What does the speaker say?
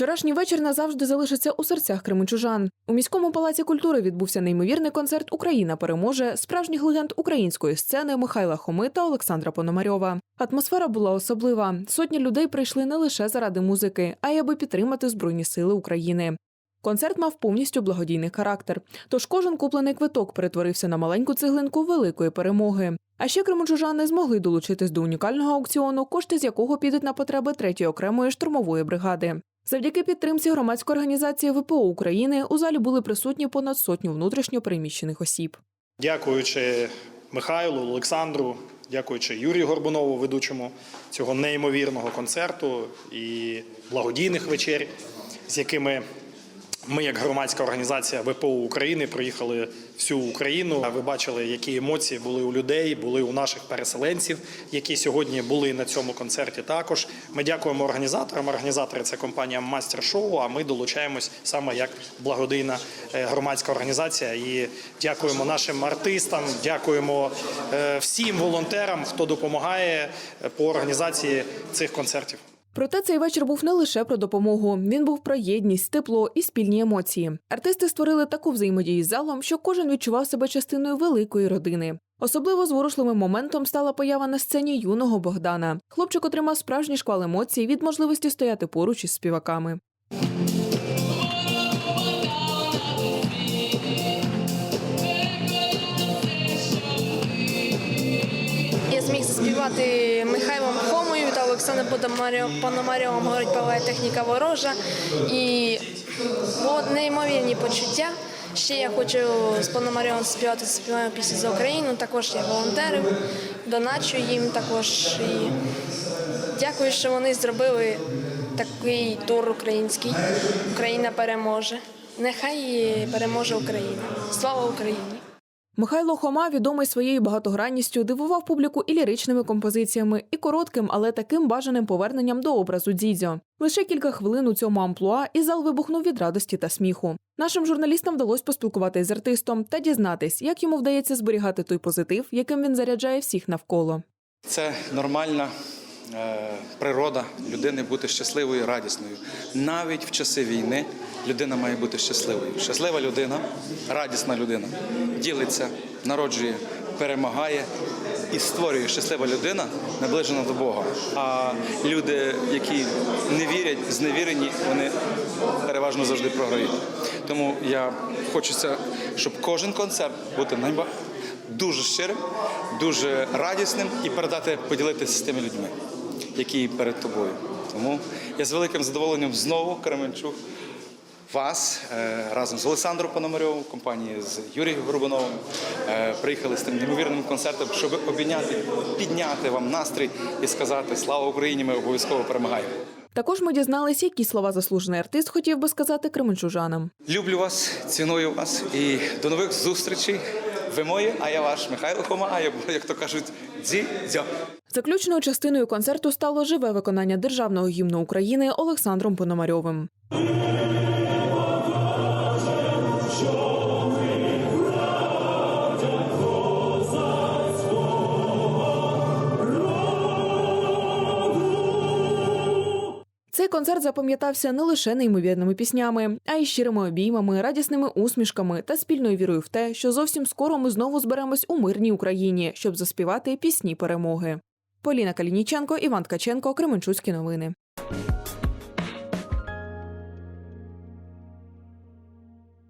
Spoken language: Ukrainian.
Вчорашній вечір назавжди залишиться у серцях кременчужан. У міському палаці культури відбувся неймовірний концерт Україна переможе справжніх легенд української сцени Михайла Хоми та Олександра Пономарьова. Атмосфера була особлива. Сотні людей прийшли не лише заради музики, а й аби підтримати Збройні Сили України. Концерт мав повністю благодійний характер, тож кожен куплений квиток перетворився на маленьку цеглинку великої перемоги. А ще кременчужани змогли долучитись до унікального аукціону, кошти з якого підуть на потреби третьої окремої штурмової бригади. Завдяки підтримці громадської організації ВПО України у залі були присутні понад сотню внутрішньо переміщених осіб. Дякуючи Михайлу, Олександру, дякуючи Юрію Горбунову, ведучому цього неймовірного концерту і благодійних вечер, з якими ми, як громадська організація ВПО України, проїхали всю Україну. Ви бачили, які емоції були у людей, були у наших переселенців, які сьогодні були на цьому концерті. Також ми дякуємо організаторам. Організатори це компанія Мастер Шоу. А ми долучаємось саме як благодійна е, громадська організація. І дякуємо нашим артистам, дякуємо е, всім волонтерам, хто допомагає е, по організації цих концертів. Проте цей вечір був не лише про допомогу. Він був про єдність, тепло і спільні емоції. Артисти створили таку взаємодію з залом, що кожен відчував себе частиною великої родини. Особливо зворушливим моментом стала поява на сцені юного Богдана. Хлопчик отримав справжній шквал емоцій від можливості стояти поруч із співаками. Зміг заспівати Михайлом Хомою та Олександром Пономарьов- Пономарьовим говорить палає техніка ворожа. І було неймовірні почуття. Ще я хочу з Пономарьовим співати співаю пісню за Україну. Також я волонтерив, доначу їм також. І дякую, що вони зробили такий тур український. Україна переможе. Нехай переможе Україна. Слава Україні! Михайло Хома, відомий своєю багатогранністю, дивував публіку і ліричними композиціями, і коротким, але таким бажаним поверненням до образу дідзьо. Лише кілька хвилин у цьому амплуа, і зал вибухнув від радості та сміху. Нашим журналістам вдалося поспілкуватися з артистом та дізнатись, як йому вдається зберігати той позитив, яким він заряджає всіх навколо. Це нормальна природа людини бути щасливою, радісною. Навіть в часи війни людина має бути щасливою. Щаслива людина, радісна людина ділиться, народжує, перемагає і створює щаслива людина, наближена до Бога. А люди, які не вірять, зневірені, вони переважно завжди програють. Тому я хочеться, щоб кожен концерт бути найба дуже щирим, дуже радісним і передати, поділитися з тими людьми, які перед тобою. Тому я з великим задоволенням знову Кременчук вас е, разом з Олександром Пономарьовим, компанії з Юрієм Горбуновим е, приїхали з тим неймовірним концертом, щоб обійняти, підняти вам настрій і сказати Слава Україні! Ми обов'язково перемагаємо. Також ми дізнались, які слова заслужений артист хотів би сказати кременчужанам. Люблю вас, ціную вас і до нових зустрічей. Ви мої, а я ваш Михайло Хома, а я, як то кажуть, дзі-дзьо. Заключною частиною концерту стало живе виконання державного гімну України Олександром Пономарьовим. Цей концерт запам'ятався не лише неймовірними піснями, а й щирими обіймами, радісними усмішками та спільною вірою в те, що зовсім скоро ми знову зберемось у мирній Україні, щоб заспівати пісні перемоги. Поліна Калініченко, Іван Ткаченко, Кременчуцькі новини.